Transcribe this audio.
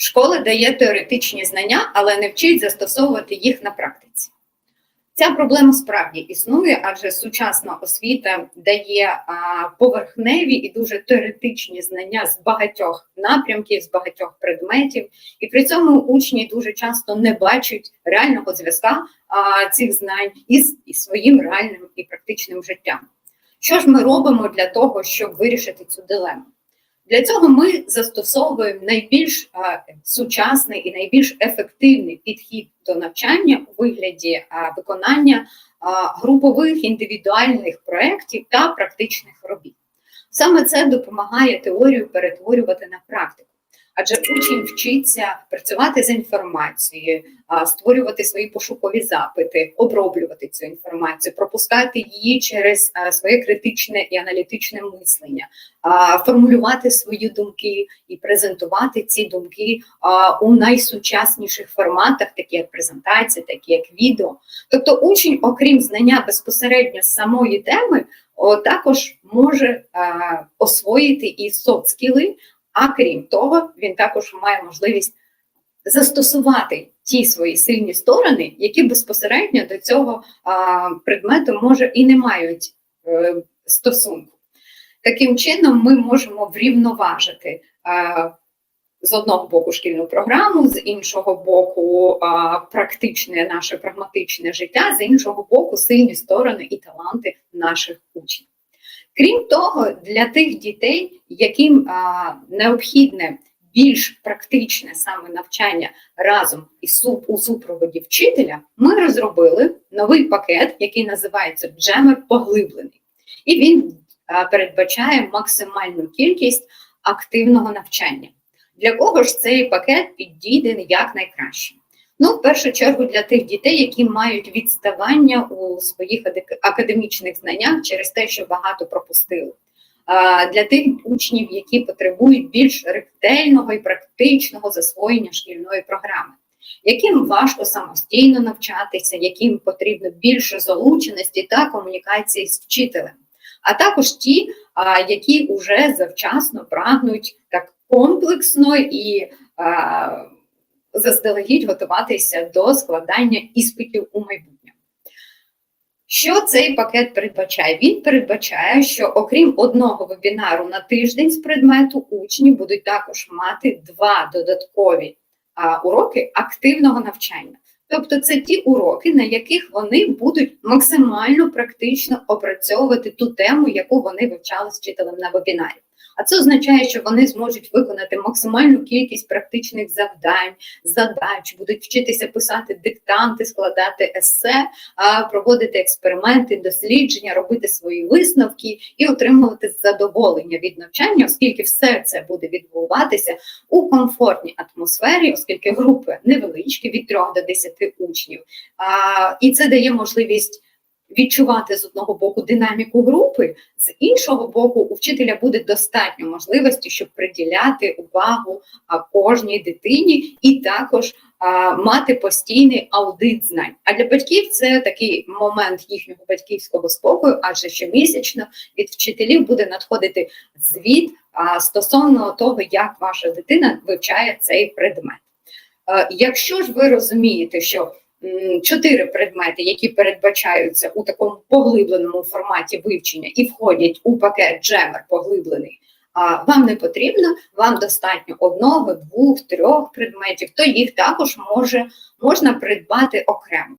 Школа дає теоретичні знання, але не вчить застосовувати їх на практиці. Ця проблема справді існує, адже сучасна освіта дає поверхневі і дуже теоретичні знання з багатьох напрямків, з багатьох предметів, і при цьому учні дуже часто не бачать реального зв'язка цих знань із, своїм реальним і практичним життям. Що ж ми робимо для того, щоб вирішити цю дилему? Для цього ми застосовуємо найбільш сучасний і найбільш ефективний підхід до навчання у вигляді виконання групових індивідуальних проєктів та практичних робіт. Саме це допомагає теорію перетворювати на практику. Адже учень вчиться працювати з інформацією, створювати свої пошукові запити, оброблювати цю інформацію, пропускати її через своє критичне і аналітичне мислення, формулювати свої думки і презентувати ці думки у найсучасніших форматах, такі як презентація, такі як відео. Тобто, учень, окрім знання безпосередньо самої теми, також може а, освоїти і софт-скіли, а крім того, він також має можливість застосувати ті свої сильні сторони, які безпосередньо до цього а, предмету може і не мають е, стосунку. Таким чином, ми можемо врівноважити а, з одного боку шкільну програму, з іншого боку, практичне наше прагматичне життя, з іншого боку, сильні сторони і таланти наших учнів. Крім того, для тих дітей, яким а, необхідне більш практичне саме навчання разом із у супроводі вчителя, ми розробили новий пакет, який називається Джемер поглиблений, і він а, передбачає максимальну кількість активного навчання. Для кого ж цей пакет підійде якнайкраще? Ну, в першу чергу для тих дітей, які мають відставання у своїх академічних знаннях через те, що багато пропустили. Для тих учнів, які потребують більш ретельного і практичного засвоєння шкільної програми, яким важко самостійно навчатися, яким потрібно більше залученості та комунікації з вчителем, а також ті, які вже завчасно прагнуть так комплексно і заздалегідь готуватися до складання іспитів у майбутньому. Що цей пакет передбачає? Він передбачає, що окрім одного вебінару на тиждень з предмету, учні будуть також мати два додаткові а, уроки активного навчання. Тобто це ті уроки, на яких вони будуть максимально практично опрацьовувати ту тему, яку вони вивчали з вчителем на вебінарі. А це означає, що вони зможуть виконати максимальну кількість практичних завдань, задач, будуть вчитися писати диктанти, складати есе, проводити експерименти, дослідження, робити свої висновки і отримувати задоволення від навчання, оскільки все це буде відбуватися у комфортній атмосфері, оскільки групи невеличкі від 3 до 10 учнів. І це дає можливість відчувати з одного боку динаміку групи, з іншого боку, у вчителя буде достатньо можливості, щоб приділяти увагу кожній дитині і також мати постійний аудит знань. А для батьків це такий момент їхнього батьківського спокою, адже щомісячно від вчителів буде надходити звіт стосовно того, як ваша дитина вивчає цей предмет. Якщо ж ви розумієте, що чотири предмети, які передбачаються у такому поглибленому форматі вивчення і входять у пакет Джемер поглиблений, вам не потрібно, вам достатньо одного, двох, трьох предметів, то їх також може можна придбати окремо.